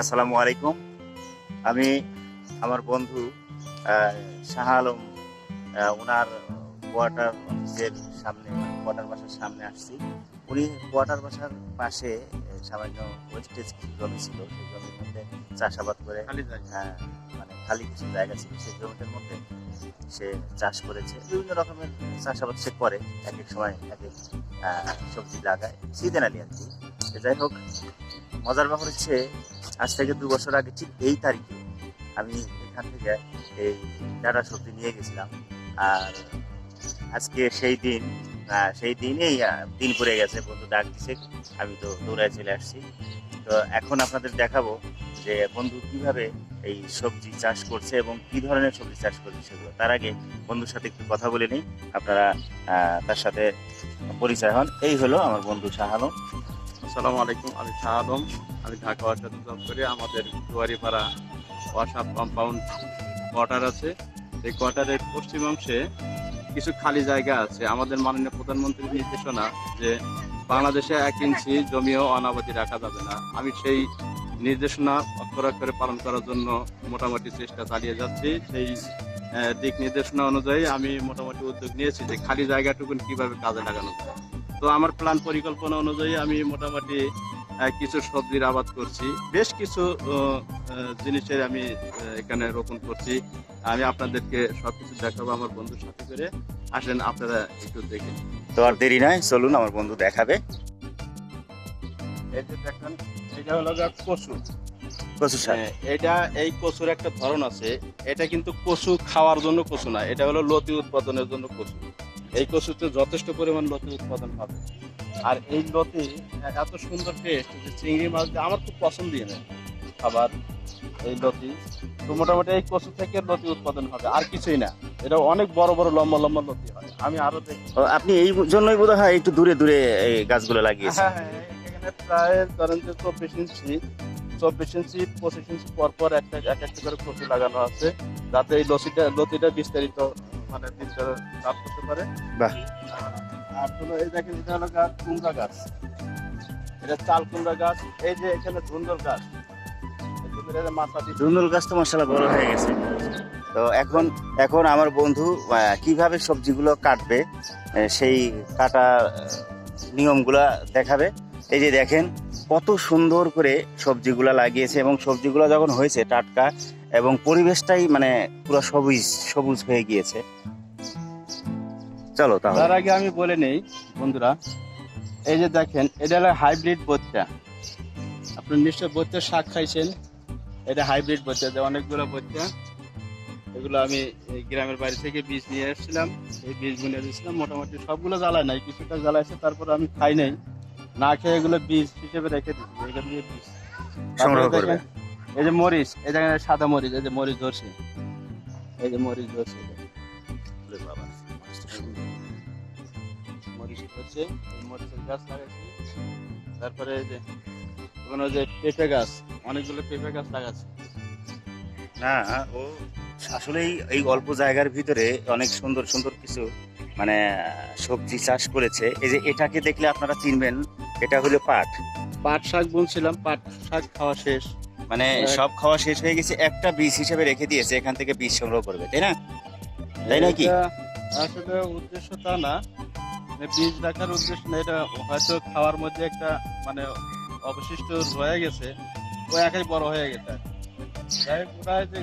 আসসালামু আলাইকুম। আমি আমার বন্ধু শাহ আলম ওনার কোয়ার্টার অফিসের সামনে কোয়ার্টার বাসার সামনে আসছি। উনি কোয়ার্টার বাসার পাশে সামান্য ওয়েস্টেজ জমি ছিল সেই জমির মধ্যে চাষাবাদ করে হ্যাঁ মানে খালি কিছু জায়গা ছিল, সেই জমিটার মধ্যে সে চাষ করেছে। বিভিন্ন রকমের চাষাবাদ সে করে, এক এক সময় এক এক সবজি লাগায়। সিজনালি আর কি। যাই হোক, মজার ব্যাপার হচ্ছে, আজ থেকে দু বছর আগে ঠিক এই তারিখে আমি এখান থেকে এই ডাটা সবজি নিয়ে গেছিলাম। আর আজকে সেই দিন সেই দিনেই দিন পড়ে গেছে। বন্ধু ডাক দিছে, আমি তো দৌড়ায় চলে আসছি। তো এখন আপনাদের দেখাবো যে বন্ধু কীভাবে এই সবজি চাষ করছে এবং কি ধরনের সবজি চাষ করছে সেগুলো, তার আগে বন্ধুর সাথে একটু কথা বলে নিই। আপনারা তার সাথে পরিচয় হন। এই হলো আমার বন্ধু শাহ আলম। আসসালামু আলাইকুম, আমি শাহ আলম। আমি ঢাকা ওয়াসাতে জব করি আমাদের দুয়ারিপাড়া ওয়াসাপ কম্পাউন্ড কোয়ার্টার আছে। এই কোয়ার্টারের পশ্চিম অংশে কিছু খালি জায়গা আছে। আমাদের মাননীয় প্রধানমন্ত্রীর নির্দেশনা যে বাংলাদেশে এক ইঞ্চি জমিও অনাবাদি রাখা যাবে না। আমি সেই নির্দেশনা অক্ষর অক্ষরে পালন করার জন্য মোটামুটি চেষ্টা চালিয়ে যাচ্ছি। সেই দিক নির্দেশনা অনুযায়ী আমি মোটামুটি উদ্যোগ নিয়েছি যে খালি জায়গাটুকু কীভাবে কাজে লাগানো যায়। তো আমার প্ল্যান পরিকল্পনা অনুযায়ী আমি মোটামুটি কিছু সবজির আবাদ করছি। বেশ কিছু জিনিসের আমি এখানে রোপণ করছি। আমি আপনাদেরকে সবকিছু দেখাবো আমার বন্ধুর সাথে করে। আসেন আপনারা একটু দেখে নিন। তো আর দেরি নয় চলুন আমার বন্ধু দেখাবে। এই যে দেখেন এটা হলো গা কচু। কচু শাক। হ্যাঁ, এটা এই কচুর একটা ধরন আছে। এটা কিন্তু কচু খাওয়ার জন্য কচু না এটা হলো লতি উৎপাদনের জন্য কচু। এই কচুতে যথেষ্ট পরিমাণ লতি উৎপাদন হবে আর এই লতি এত সুন্দর টেস্ট যে চিংড়ি মাছ আমার খুব পছন্দই না খাবার এই লতি তো মোটামুটি এই কচু থেকে লতি উৎপাদন হবে আর কিছুই না। এটা অনেক বড় বড় লম্বা লম্বা লতি হয়। আমি আরও দেখি। আপনি এই জন্যই বোধ হয় একটু দূরে দূরে এই গাছগুলো লাগিয়েছেন। হ্যাঁ হ্যাঁ এখানে প্রায় ধরেন যে চব্বিশ ইঞ্চি চব্বিশ ইঞ্চি পঁচিশ ইঞ্চি পর পর একটা এক একটা করে কচু লাগানো আছে। যাতে এই লতিটা লতিটা বিস্তারিত মানে বিস্তার লাভ করতে পারে। আর হলো এই দেখেন এটা হলো গাছ কুমড়া গাছ। এটা চাল কুমড়া গাছ। এই যে এখানে ধুন্দর গাছ। ধুন্দুল গাছ তো মশলা বড় হয়ে গেছে। তো এখন এখন আমার বন্ধু কীভাবে সবজিগুলো কাটবে সেই কাটা নিয়মগুলা দেখাবে। এই যে দেখেন, কত সুন্দর করে সবজিগুলা লাগিয়েছে এবং সবজিগুলো যখন হয়েছে টাটকা এবং পরিবেশটাই মানে পুরো সবুজ সবুজ হয়ে গিয়েছে। চলো তাহলে। তার আগে আমি বলে নেই, বন্ধুরা, এই যে দেখেন, এটা হলো হাইব্রিড বচ্চা আপনি নিশ্চয় বচ্চার শাক খাইছেন, এটা হাইব্রিড বচ্চা যে অনেকগুলো বচ্চা এগুলো আমি গ্রামের বাড়ি থেকে বীজ নিয়ে এসেছিলাম, এই বীজ বুনে দিয়েছিলাম মোটামুটি সবগুলো জ্বালায় নাই, কিছুটা জ্বালাইছে, তারপর আমি খাই নাই। না খেয়ে এগুলো বীজ হিসেবে রেখে দিচ্ছি এখান থেকে বীজ। সংগ্রহ করবে। এই যে মরিচ এই দেখেন সাদা মরিচ এই যে মরিচ ধরছে। এই যে মরিচ ধরছে। বাবা, মরিচ হচ্ছে মরিচের গাছ লাগাচ্ছি তারপরে এই যে ওখানে যে পেঁপে গাছ অনেকগুলো পেঁপে গাছ লাগাচ্ছি। না ও আসলেই এই অল্প জায়গার ভিতরে অনেক সুন্দর সুন্দর কিছু মানে সবজি চাষ করেছে। এই যে এটাকে দেখলে আপনারা চিনবেন এটা হলো পাট। পাট শাক বুনছিলাম পাট শাক খাওয়া শেষ। মানে হ্যাঁ। সব খাওয়া শেষ হয়ে গেছে একটা বীজ হিসেবে রেখে দিয়েছে এখান থেকে বীজ সংগ্রহ করবে তাই না? তাই নাকি? এটা আসলে উদ্দেশ্য তা না। মানে বীজ রাখার উদ্দেশ্য না এটা হয়তো খাওয়ার মধ্যে একটা মানে অবশিষ্ট রয়ে গেছে ও একাই বড় হয়ে গেছে। যাই ওরা যে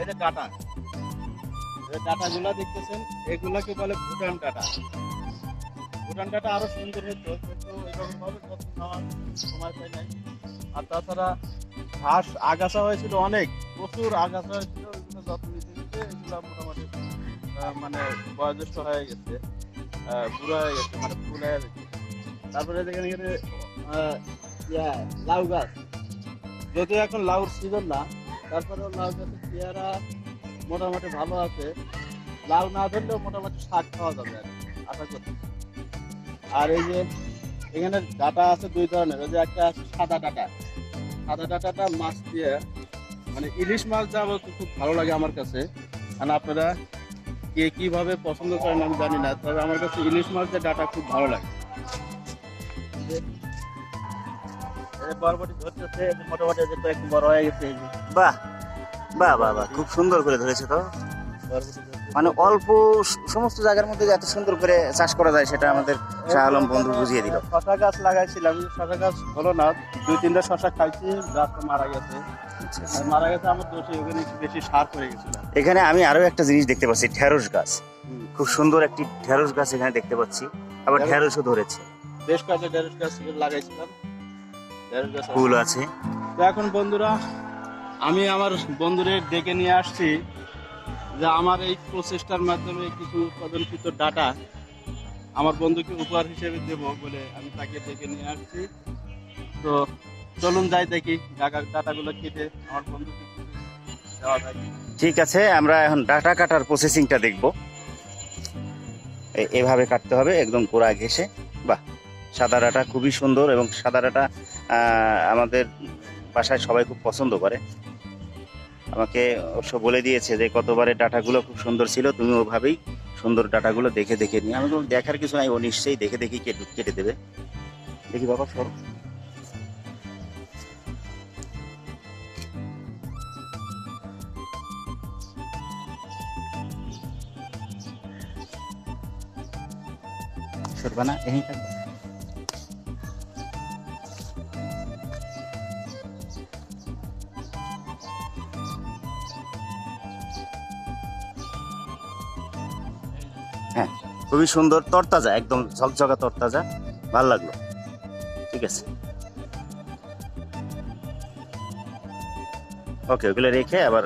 এই যে ডাটা এই ডাটাগুলা দেখতেছেন, এগুলাকে বলে ভুটান ডাটা। ভুটান ডাটা আরও সুন্দর হতো কিন্তু এরকম ভাবে যত্ন নেওয়ার সময় পাই নাই। আর তাছাড়া ঘাস আগাছা হয়েছিল অনেক, প্রচুর আগাছা হয়েছিল যত্ন নিতে নিতে মানে বয়োজ্যেষ্ঠ হয়ে গেছে বুড়ো হয়ে গেছে মানে ফুল হয়ে গেছে। তারপরে দেখেন এখানে লাউ গাছ। যদিও এখন লাউর সিজন না, তারপরেও লাউ গাছের পেয়ারা মোটামুটি ভালো আছে। লাউ না ধরলেও মোটামুটি শাক খাওয়া যাবে আশা করি। আর এই যে এখানে ডাটা আছে দুই ধরনের ওই যে একটা আছে সাদা ডাটা। সাদা ডাটাটা মাছ দিয়ে মানে ইলিশ মাছ যা খুব ভালো লাগে আমার কাছে। কারণ আপনারা কে কীভাবে পছন্দ করেন আমি জানি না, তবে আমার কাছে ইলিশ মাছের ডাটা খুব ভালো লাগে। বরবটি ধরতেছে মোটামুটি একটু বড় হয়ে গেছে বাহ! বাহ বাহ বাহ খুব সুন্দর করে ধরেছে তো। মানে অল্প সমস্ত জায়গার মধ্যে এত সুন্দর করে চাষ করা যায় সেটা আমাদের শাহ আলম বন্ধু বুঝিয়ে দিল। শশা গাছ লাগাইছিলাম শশা গাছ হলো না দুই তিনটা শশা খাইছি গাছটা মারা গেছে। আচ্ছা, আচ্ছা। মারা গেছে আমার দোষে ওখানে একটু বেশি সার পড়ে গেছিল। এখানে আমি আরও একটা জিনিস দেখতে পাচ্ছি ঢেঁড়স গাছ। খুব সুন্দর একটি ঢেঁড়স গাছ এখানে দেখতে পাচ্ছি আবার ঢেঁড়স- ঢেঁড়সও ধরেছে। বেশ কয়েকটা ঢেঁড়স গাছ লাগাইছিলাম। ঢেঁড়স গাছ ফুল আছে। তো এখন বন্ধুরা আমি আমার বন্ধুদের ডেকে নিয়ে আসছি যে আমার এই প্রচেষ্টার মাধ্যমে কিছু উৎপাদনকৃত ডাটা আমার বন্ধুকে উপহার হিসেবে দেব বলে আমি তাকে ডেকে নিয়ে আসছি। তো চলুন যাই দেখি ডাটা ডাটাগুলো কেটে আমার বন্ধুকে দেওয়া যায় ঠিক আছে, আমরা এখন ডাটা কাটার প্রসেসিংটা দেখব। এভাবে কাটতে হবে, একদম গোড়া ঘেসে বাহ, সাদা ডাটা খুবই সুন্দর এবং সাদা ডাটা আমাদের বাসায় সবাই খুব পছন্দ করে। আমাকে অবশ্য বলে দিয়েছে যে কতবারে ডাটাগুলো খুব সুন্দর ছিল, তুমি ওভাবেই সুন্দর ডাটাগুলো দেখে দেখে নিয়ে। আমি দেখার কিছু নাই, ও নিশ্চয়ই দেখে দেখি কেটে কেটে দেবে। দেখি বাবা, সর। সরবা না এই থাকবে। খুবই সুন্দর তরতাজা, একদম ঝকঝকা তরতাজা। ভালো লাগল। ঠিক আছে। ওকে, ওগুলো রেখে আবার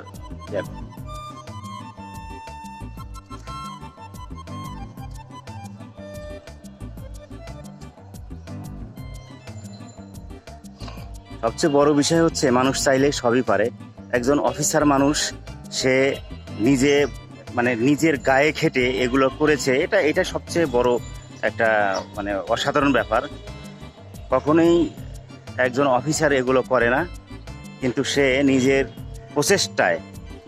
সবচেয়ে বড় বিষয় হচ্ছে, মানুষ চাইলে সবই পারে। একজন অফিসার মানুষ, সে নিজে মানে নিজের গায়ে খেটে এগুলো করেছে এটা এটা সবচেয়ে বড় একটা মানে অসাধারণ ব্যাপার। কখনোই একজন অফিসার এগুলো করে না কিন্তু সে নিজের প্রচেষ্টায়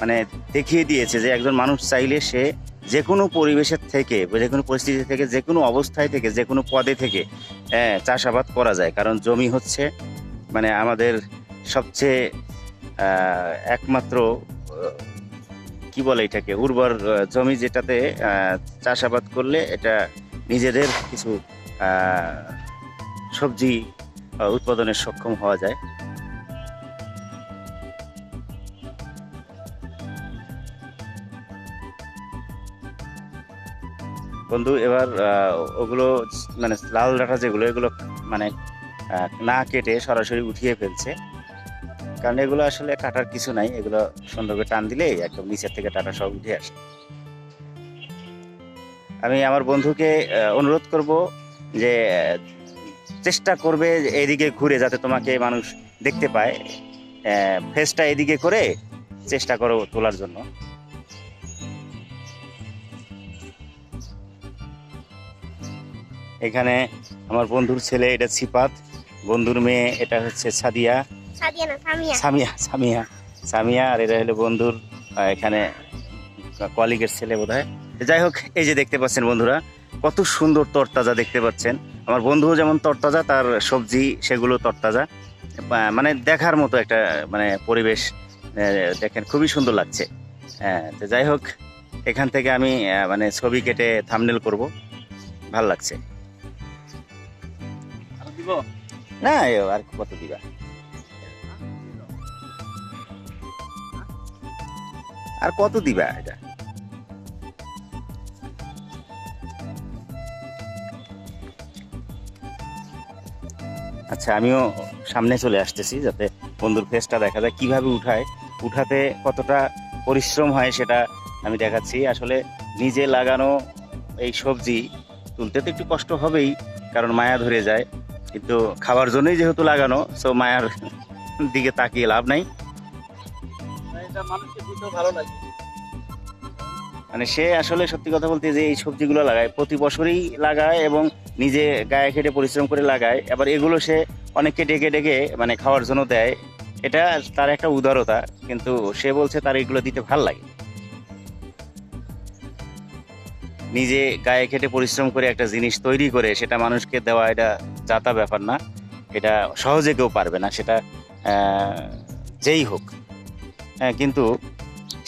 মানে দেখিয়ে দিয়েছে যে একজন মানুষ চাইলে সে যে কোনো পরিবেশের থেকে যে কোনো পরিস্থিতি থেকে যে কোনো অবস্থায় থেকে যে কোনো পদে থেকে হ্যাঁ, চাষাবাদ করা যায়। কারণ জমি হচ্ছে মানে আমাদের সবচেয়ে একমাত্র কি বলে এটাকে? উর্বর জমি যেটাতে চাষাবাদ করলে এটা নিজেদের কিছু সবজি উৎপাদনের সক্ষম হওয়া যায়। বন্ধু, এবার ওগুলো মানে লাল ডাটা যেগুলো, এগুলো মানে না কেটে সরাসরি উঠিয়ে ফেলছে। কারণ এগুলো আসলে কাটার কিছু নাই, এগুলো সুন্দর করে টান দিলেই একদম নিচের থেকে টাটা সব উঠে আসে। আমি আমার বন্ধুকে অনুরোধ করব যে চেষ্টা করবে এদিকে ঘুরে যাতে তোমাকে মানুষ দেখতে পায়। ফেসটা এদিকে করে চেষ্টা করো তোলার জন্য। এখানে আমার বন্ধুর ছেলে, এটা সিপাত। বন্ধুর মেয়ে, এটা হচ্ছে সাদিয়া। সামিয়া। সামিয়া সামিয়া। সামিয়া আর এটা হলো বন্ধুর এখানে কলিগের ছেলে বোধ হয় যাই হোক এই যে দেখতে পাচ্ছেন বন্ধুরা কত সুন্দর তরতাজা দেখতে পাচ্ছেন। আমার বন্ধুও যেমন তরতাজা তার সবজি সেগুলো তরতাজা। আহ, মানে দেখার মতো একটা মানে পরিবেশ দেখেন খুবই সুন্দর লাগছে। হ্যাঁ তো যাই হোক এখান থেকে আমি আহ, মানে ছবি কেটে থামনেল করব। ভালো লাগছে। না আর কত দিবা? আর কত দিবা এটা? আচ্ছা আমিও সামনে চলে আসতেছি যাতে বন্ধুর ফেসটা দেখা যায়। কীভাবে উঠায়? উঠাতে কতটা পরিশ্রম হয় সেটা আমি দেখাচ্ছি। আসলে নিজে লাগানো এই সবজি তুলতে তো একটু কষ্ট হবেই, কারণ মায়া ধরে যায়। কিন্তু খাবার জন্যই যেহেতু লাগানো সো মায়ার দিকে তাকিয়ে লাভ নাই। ভালো লাগে। মানে সে আসলে সত্যি কথা বলতে যে এই সবজিগুলো লাগায়, প্রতি বছরই লাগায় এবং নিজে গায়ে খেটে পরিশ্রম করে লাগায় আবার এগুলো সে অনেককে ডেকে ডেকে মানে খাওয়ার জন্য দেয়। এটা তার একটা উদারতা, কিন্তু সে বলছে তার এগুলো দিতে ভালো লাগে। নিজে গায়ে খেটে পরিশ্রম করে একটা জিনিস তৈরি করে সেটা মানুষকে দেওয়া এটা যাতা ব্যাপার না। এটা সহজে কেউ পারবে না, সেটা যেই হোক। হ্যাঁ কিন্তু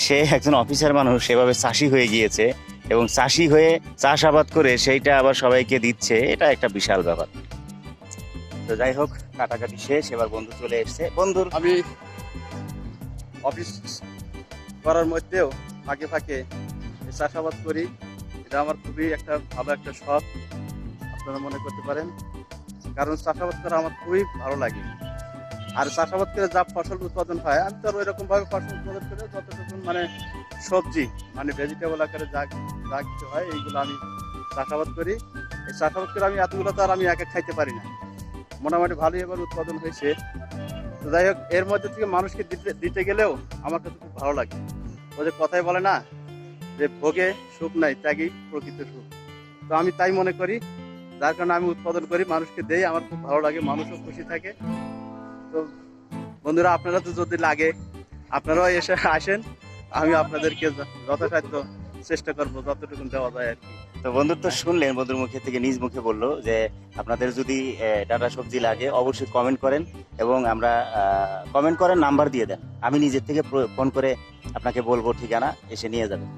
সে একজন অফিসার মানুষ, সেভাবে চাষি হয়ে গিয়েছে এবং চাষি হয়ে চাষাবাদ করে সেইটা আবার সবাইকে দিচ্ছে, এটা একটা বিশাল ব্যাপার। তো যাই হোক, কাটাকাটি শেষ, এবার বন্ধু চলে এসছে। বন্ধুর আমি অফিস করার মধ্যেও ফাঁকে ফাঁকে চাষাবাদ করি। এটা আমার খুবই একটা ভালো একটা শখ, আপনারা মনে করতে পারেন। কারণ চাষাবাদ করা আমার খুবই ভালো লাগে। আর চাষাবাদ করে যা ফসল উৎপাদন হয়, আমি তো ওই রকম ভাবে ফসল উৎপাদন করে যতটুকু মানে সবজি মানে ভেজিটেবল আকারে যা যা কিছু হয়, এইগুলো আমি চাষাবাদ করি। এই চাষাবাদ করে আমি এতগুলো তো আর আমি একা খাইতে পারি না। মোটামুটি ভালোই এবার উৎপাদন হয়েছে। তো যাই হোক, এর মধ্যে থেকে মানুষকে দিতে দিতে গেলেও আমার কাছে খুব ভালো লাগে। ও যে কথাই বলে না, যে ভোগে সুখ নাই, ত্যাগই প্রকৃত সুখ। তো আমি তাই মনে করি, যার কারণে আমি উৎপাদন করি, মানুষকে দেই, আমার খুব ভালো লাগে, মানুষও খুশি থাকে। বন্ধুরা আপনারা তো যদি লাগে আপনারাও এসে আসেন আমি আপনাদেরকে যথাসাধ্য চেষ্টা করব যতটুকু দেওয়া যায় আর কি। তো বন্ধুর তো শুনলেন বন্ধুর মুখে থেকে নিজ মুখে বলল যে আপনাদের যদি ডাটা সবজি লাগে অবশ্যই কমেন্ট করেন এবং আমরা কমেন্ট করেন নাম্বার দিয়ে দেন। আমি নিজের থেকে ফোন করে আপনাকে বলব ঠিকানা এসে নিয়ে যাবেন।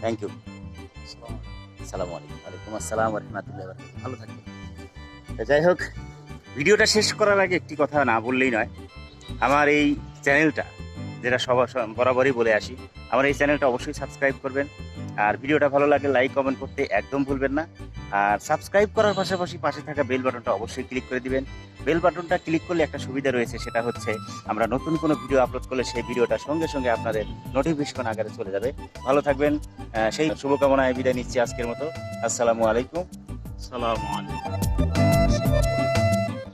থ্যাংক ইউ সালামু আলাইকুম। ওয়ালাইকুম আসসালাম রহমতুল্লাহ ভালো থাকবেন। তো যাই হোক ভিডিওটা শেষ করার আগে একটি কথা না বললেই নয়। আমার এই চ্যানেলটা, যেটা সবার সব- বরাবরই বলে আসি, আমার এই চ্যানেলটা অবশ্যই সাবস্ক্রাইব করবেন। আর ভিডিওটা ভালো লাগে লাইক, কমেন্ট করতে একদম ভুলবেন না। আর সাবস্ক্রাইব করার পাশাপাশি পাশে থাকা বেল বাটনটা অবশ্যই ক্লিক করে দিবেন। বেল বাটনটা ক্লিক করলে একটা সুবিধা রয়েছে, সেটা হচ্ছে আমরা নতুন কোনো ভিডিও আপলোড করলে সেই ভিডিওটা সঙ্গে সঙ্গে আপনাদের নোটিফিকেশন আকারে চলে যাবে। ভালো থাকবেন সেই শুভকামনায় বিদায় নিচ্ছি আজকের মতো। আসসালামু আলাইকুম। সালাম আলাইকুম।